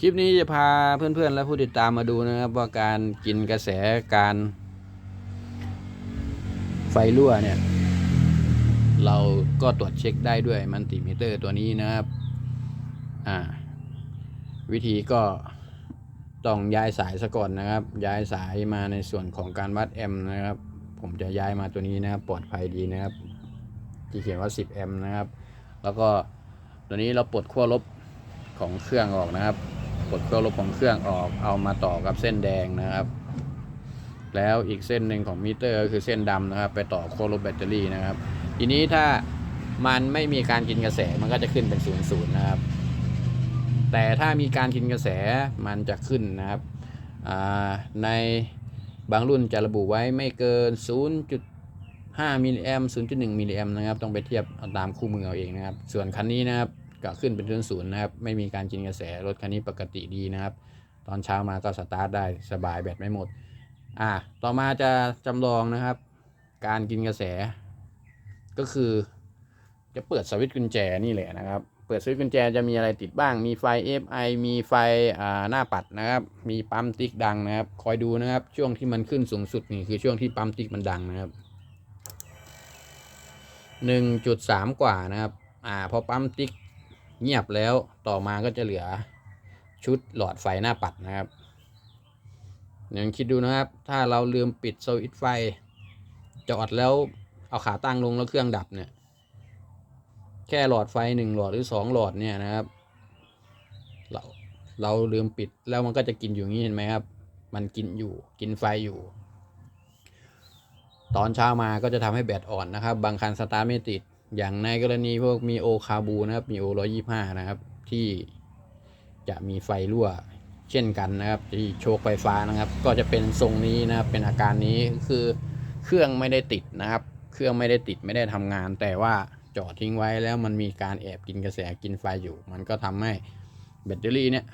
คลิปนี้จะพาเพื่อนๆและผู้ติดตามมาดูนะครับ ว่าการกินกระแสการ ไฟรั่วเนี่ย เราก็ตรวจเช็คได้ด้วยมันติมิเตอร์ตัวนี้นะครับ อ่า วิธีก็ต้องย้ายสายซะก่อนนะครับ ย้ายสายมาในส่วนของการวัดแอมป์นะครับ ผมจะย้ายมาตัวนี้นะครับ ปลอดภัยดีนะครับ ที่เขียนว่า 10 แอมป์นะครับ แล้วก็ตัวนี้เราปลดขั้วลบของเครื่องออกนะครับ ปลดขั้วลบของเครื่องออกเอามาต่อกับเส้นแดงนะครับ แล้วอีกเส้นหนึ่งของมิเตอร์ก็คือเส้นดำนะครับ ไปต่อขั้วลบแบตเตอรี่นะครับ ทีนี้ถ้ามันไม่มีการกินกระแสมันก็จะขึ้นเป็นศูนย์ศูนย์นะครับ แต่ถ้ามีการกินกระแสมันจะขึ้นนะครับในบางรุ่นจะระบุไว้ไม่เกิน 0.5มิลลิแอม0.1มิลลิแอมนะครับ ต้องไปเทียบาตามคู่มือเอาเองนะครับ ส่วนคันนี้นะครับ ก็ขึ้นเป็นศูนย์ศูนย์นะครับ ไม่มีการกินกระแสรถคันนี้ปกติดีนะครับ ตอนเช้ามาก็สตาร์ทได้สบายแบตไม่หมด อ่า ต่อมาจะจำลองนะครับ การกินกระแส ก็คือ จะเปิดสวิตช์กุญแจนี่แหละนะครับ เปิดสวิตช์กุญแจจะมีอะไรติดบ้าง มีไฟ FI มีไฟอ่าหน้าปัดนะครับ มีปั๊มติ๊กดังนะครับ คอยดูนะครับ ช่วงที่มันขึ้นสูงสุดนี่คือช่วงที่ปั๊มติ๊กมันดังนะครับหนึ่งจุดสามกว่านะครับ อ่า พอปั๊มติ๊ก เงียบแล้วต่อมาก็จะเหลือชุดหลอดไฟหน้าปัดนะครับยังคิดดูนะครับ ถ้าเราลืมปิดสวิตช์ไฟ จอดแล้วเอาขาตั้งลงแล้วเครื่องดับเนี่ย แค่หลอดไฟหนึ่งหลอดหรือสองหลอดเนี่ยนะครับ เราเราลืมปิดแล้วมันก็จะกินอยู่อย่างนี้เห็นไหมครับ มันกินอยู่กินไฟอยู่ ตอนเช้ามาก็จะทำให้แบตอ่อนนะครับ บางคันสตาร์ทไม่ติด อย่างในกรณีพวกมีโอคาบูนะครับ มีโอร้อยี่ห้านะครับ ที่จะมีไฟรั่วเช่นกันนะครับ ที่โชคไฟฟ้านะครับ ก็จะเป็นทรงนี้นะครับ เป็นอาการนี้คือเครื่องไม่ได้ติดนะครับ เครื่องไม่ได้ติดไม่ได้ทำงาน แต่ว่าจอดทิ้งไว้แล้วมันมีการแอบกินกระแสกินไฟอยู่ มันก็ทำให้แบตเตอรี่เนี่ย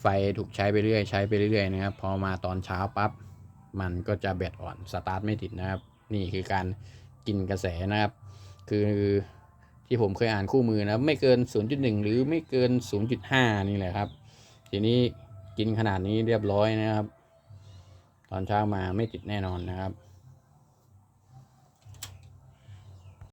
ไฟถูกใช้ไปเรื่อยใช้ไปเรื่อยนะครับ พอมาตอนเช้าปั๊บมันก็จะแบตอ่อนสตาร์ทไม่ติดนะครับ นี่คือการกินกระแสนะครับ คือที่ผมเคยอ่านคู่มือนะไม่เกิน 0.1 หรือไม่เกิน 0.5 นี่แหละครับ ทีนี้กินขนาดนี้เรียบร้อยนะครับ ตอนเช้ามาไม่ติดแน่นอนนะครับ